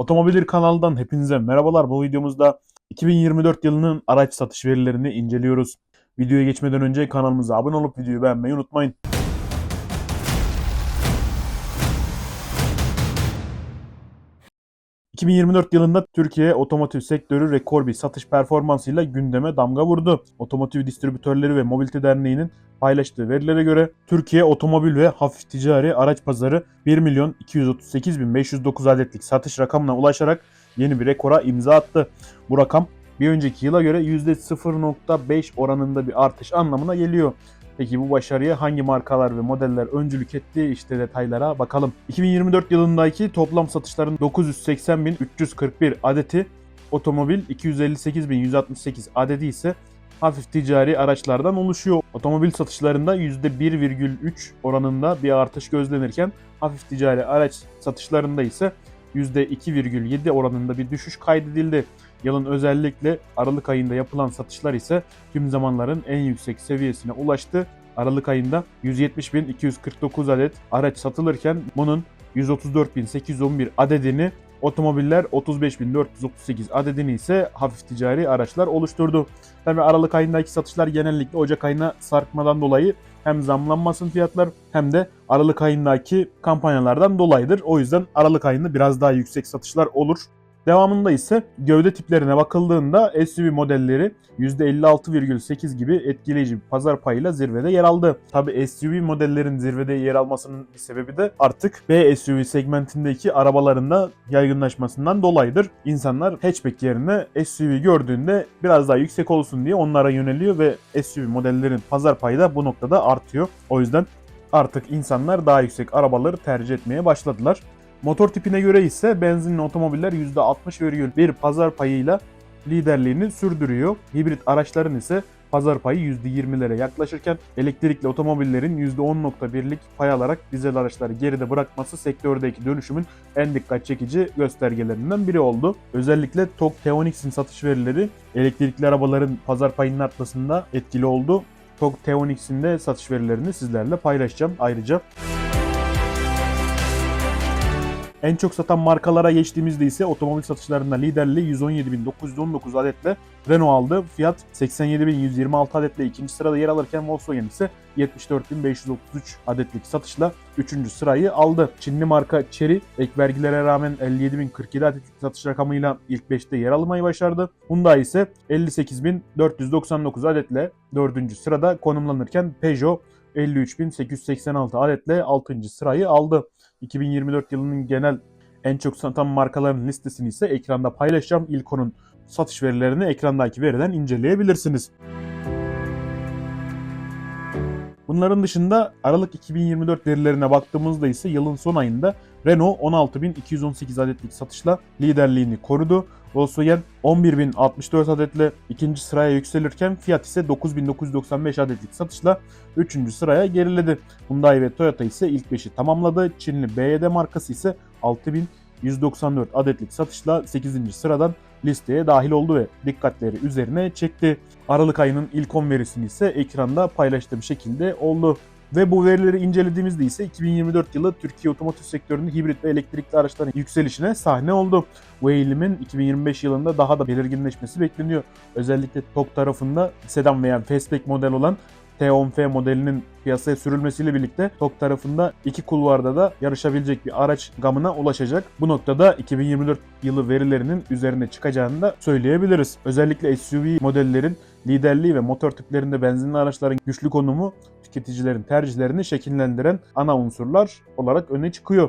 Otomobilir kanalından hepinize merhabalar. Bu videomuzda 2024 yılının araç satış verilerini inceliyoruz. Videoya geçmeden önce kanalımıza abone olup videoyu beğenmeyi unutmayın. ...2024 yılında Türkiye otomotiv sektörü rekor bir satış performansıyla gündeme damga vurdu. Otomotiv Distribütörleri ve Mobilite Derneği'nin paylaştığı verilere göre Türkiye otomobil ve hafif ticari araç pazarı 1 milyon 238 bin 509 adetlik satış rakamına ulaşarak yeni bir rekora imza attı. Bu rakam bir önceki yıla göre %0.5 oranında bir artış anlamına geliyor. Peki bu başarıya hangi markalar ve modeller öncülük etti? İşte detaylara bakalım. 2024 yılındaki toplam satışların 980.341 adeti otomobil, 258.168 adedi ise hafif ticari araçlardan oluşuyor. Otomobil satışlarında %1,3 oranında bir artış gözlenirken hafif ticari araç satışlarında ise %2,7 oranında bir düşüş kaydedildi. Yılın özellikle Aralık ayında yapılan satışlar ise tüm zamanların en yüksek seviyesine ulaştı. Aralık ayında 170.249 adet araç satılırken bunun 134.811 adedini otomobiller 35.438 adedini ise hafif ticari araçlar oluşturdu. Tabii Aralık ayındaki satışlar genellikle Ocak ayına sarkmadan dolayı hem zamlanmasın fiyatlar hem de Aralık ayındaki kampanyalardan dolayıdır. O yüzden Aralık ayında biraz daha yüksek satışlar olur. Devamında ise gövde tiplerine bakıldığında SUV modelleri %56,8 gibi etkileyici bir pazar payıyla zirvede yer aldı. Tabi SUV modellerin zirvede yer almasının bir sebebi de artık B SUV segmentindeki arabalarında yaygınlaşmasından dolayıdır. İnsanlar hatchback yerine SUV gördüğünde biraz daha yüksek olsun diye onlara yöneliyor ve SUV modellerin pazar payı da bu noktada artıyor. O yüzden artık insanlar daha yüksek arabaları tercih etmeye başladılar. Motor tipine göre ise benzinli otomobiller %60,1 pazar payıyla liderliğini sürdürüyor. Hibrit araçların ise pazar payı %20'lere yaklaşırken elektrikli otomobillerin %10.1'lik pay alarak dizel araçları geride bırakması sektördeki dönüşümün en dikkat çekici göstergelerinden biri oldu. Özellikle TOG Teonix'in satış verileri elektrikli arabaların pazar payının artmasında etkili oldu. TOG Teonix'in de satış verilerini sizlerle paylaşacağım ayrıca. En çok satan markalara geçtiğimizde ise otomobil satışlarında liderliği 117.919 adetle Renault aldı. Fiat 87.126 adetle ikinci sırada yer alırken Volkswagen ise 74.533 adetlik satışla 3. sırayı aldı. Çinli marka Chery ek vergilere rağmen 57.047 adetlik satış rakamıyla ilk 5'te yer almayı başardı. Hyundai ise 58.499 adetle 4. sırada konumlanırken Peugeot 53.886 adetle 6. sırayı aldı. 2024 yılının genel en çok satan markaların listesini ise ekranda paylaşacağım. İlk onun satış verilerini ekrandaki veriden inceleyebilirsiniz. Bunların dışında Aralık 2024 verilerine baktığımızda ise yılın son ayında Renault 16.218 adetlik satışla liderliğini korudu. Volkswagen 11.064 adetle ikinci sıraya yükselirken Fiat ise 9.995 adetlik satışla 3. sıraya geriledi. Hyundai ve Toyota ise ilk 5'i tamamladı. Çinli BYD markası ise 6.194 adetlik satışla 8. sıradan listeye dahil oldu ve dikkatleri üzerine çekti. Aralık ayının ilk 10 verisini ise ekranda paylaştığım şekilde oldu. Ve bu verileri incelediğimizde ise 2024 yılı Türkiye otomotiv sektörünün hibrit ve elektrikli araçların yükselişine sahne oldu. Bu eğilimin 2025 yılında daha da belirginleşmesi bekleniyor. Özellikle TOG tarafında sedan veya fastback model olan T10F modelinin piyasaya sürülmesiyle birlikte TOG tarafında iki kulvarda da yarışabilecek bir araç gamına ulaşacak. Bu noktada 2024 yılı verilerinin üzerine çıkacağını da söyleyebiliriz. Özellikle SUV modellerin liderliği ve motor tiplerinde benzinli araçların güçlü konumu tüketicilerin tercihlerini şekillendiren ana unsurlar olarak öne çıkıyor.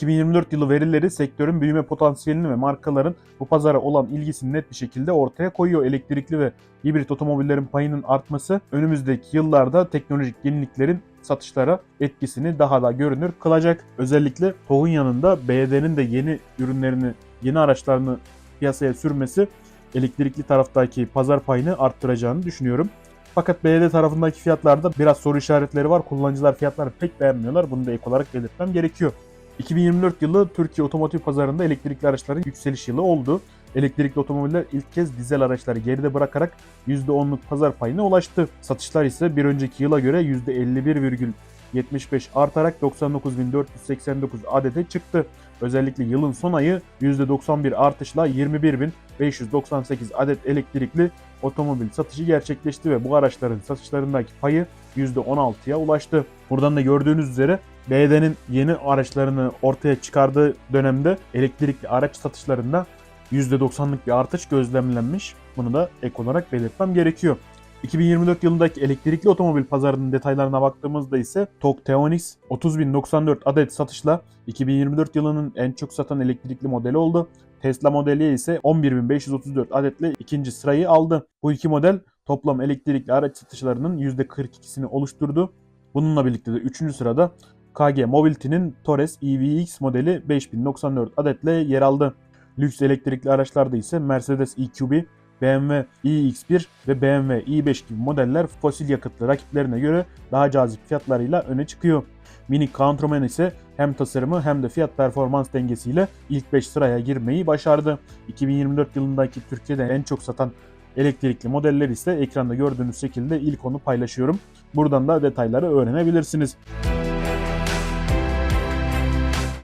2024 yılı verileri sektörün büyüme potansiyelini ve markaların bu pazara olan ilgisini net bir şekilde ortaya koyuyor. Elektrikli ve hibrit otomobillerin payının artması önümüzdeki yıllarda teknolojik yeniliklerin satışlara etkisini daha da görünür kılacak. Özellikle TOG'un yanında BYD'nin de yeni ürünlerini, yeni araçlarını piyasaya sürmesi elektrikli taraftaki pazar payını arttıracağını düşünüyorum. Fakat BYD tarafındaki fiyatlarda biraz soru işaretleri var. Kullanıcılar fiyatları pek beğenmiyorlar. Bunu da ek olarak belirtmem gerekiyor. 2024 yılı Türkiye otomotiv pazarında elektrikli araçların yükseliş yılı oldu. Elektrikli otomobiller ilk kez dizel araçları geride bırakarak %10'luk pazar payına ulaştı. Satışlar ise bir önceki yıla göre %51,5 75 artarak 99.489 adete çıktı. Özellikle yılın son ayı %91 artışla 21.598 adet elektrikli otomobil satışı gerçekleşti ve bu araçların satışlarındaki payı %16'ya ulaştı. Buradan da gördüğünüz üzere BYD'nin yeni araçlarını ortaya çıkardığı dönemde elektrikli araç satışlarında %90'lık bir artış gözlemlenmiş. Bunu da ek olarak belirtmem gerekiyor. 2024 yılındaki elektrikli otomobil pazarının detaylarına baktığımızda ise TOG Teonix 30.094 adet satışla 2024 yılının en çok satan elektrikli modeli oldu. Tesla modeli ise 11.534 adetle ikinci sırayı aldı. Bu iki model toplam elektrikli araç satışlarının %42'sini oluşturdu. Bununla birlikte de 3. sırada KG Mobility'nin Torres EVX modeli 5094 adetle yer aldı. Lüks elektrikli araçlarda ise Mercedes EQB, BMW iX1 ve BMW i5 gibi modeller fosil yakıtlı rakiplerine göre daha cazip fiyatlarıyla öne çıkıyor. Mini Countryman ise hem tasarımı hem de fiyat performans dengesiyle ilk 5 sıraya girmeyi başardı. 2024 yılındaki Türkiye'de en çok satan elektrikli modeller ise ekranda gördüğünüz şekilde ilk onu paylaşıyorum. Buradan da detayları öğrenebilirsiniz.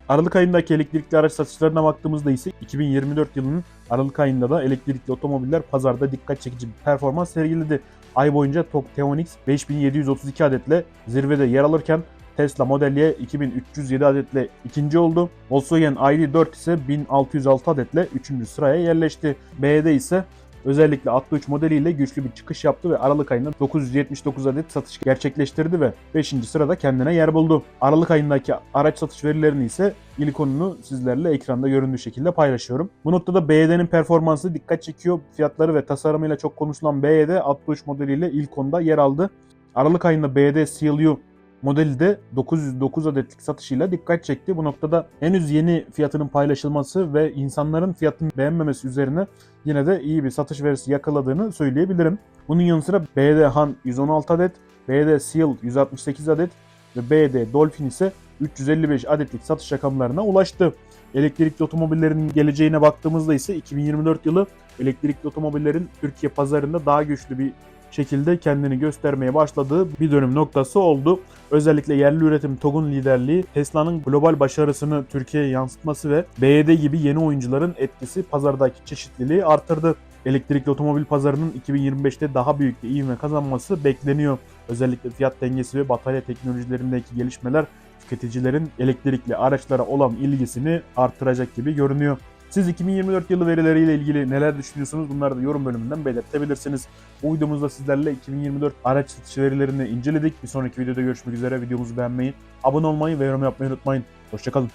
Aralık ayındaki elektrikli araç satışlarına baktığımızda ise 2024 yılının Aralık ayında da elektrikli otomobiller pazarda dikkat çekici bir performans sergiledi. Ay boyunca TOG Teonix 5732 adetle zirvede yer alırken Tesla Model Y 2307 adetle ikinci oldu. Volkswagen ID4 ise 1606 adetle 3. sıraya yerleşti. BYD ise özellikle 63 modeliyle güçlü bir çıkış yaptı ve Aralık ayında 979 adet satış gerçekleştirdi ve 5. sırada kendine yer buldu. Aralık ayındaki araç satış verilerini ise ilikonunu sizlerle ekranda göründüğü şekilde paylaşıyorum. Bu noktada BYD'nin performansı dikkat çekiyor. Fiyatları ve tasarımıyla çok konuşulan BYD 63 modeliyle ilk onda yer aldı. Aralık ayında BYD CLU modeli de 909 adetlik satışıyla dikkat çekti. Bu noktada henüz yeni fiyatının paylaşılması ve insanların fiyatını beğenmemesi üzerine yine de iyi bir satış verisi yakaladığını söyleyebilirim. Bunun yanı sıra BYD Han 116 adet, BYD Seal 168 adet ve BYD Dolphin ise 355 adetlik satış rakamlarına ulaştı. Elektrikli otomobillerin geleceğine baktığımızda ise 2024 yılı elektrikli otomobillerin Türkiye pazarında daha güçlü bir şekilde kendini göstermeye başladığı bir dönüm noktası oldu. Özellikle yerli üretim TOG'un liderliği, Tesla'nın global başarısını Türkiye'ye yansıtması ve BYD gibi yeni oyuncuların etkisi pazardaki çeşitliliği artırdı. Elektrikli otomobil pazarının 2025'te daha büyük bir ivme kazanması bekleniyor. Özellikle fiyat dengesi ve batarya teknolojilerindeki gelişmeler tüketicilerin elektrikli araçlara olan ilgisini artıracak gibi görünüyor. Siz 2024 yılı verileriyle ilgili neler düşünüyorsunuz? Bunları da yorum bölümünden belirtebilirsiniz. Bu sizlerle 2024 araç satışı verilerini inceledik. Bir sonraki videoda görüşmek üzere. Videomuzu beğenmeyi, abone olmayı ve yorum yapmayı unutmayın. Hoşçakalın.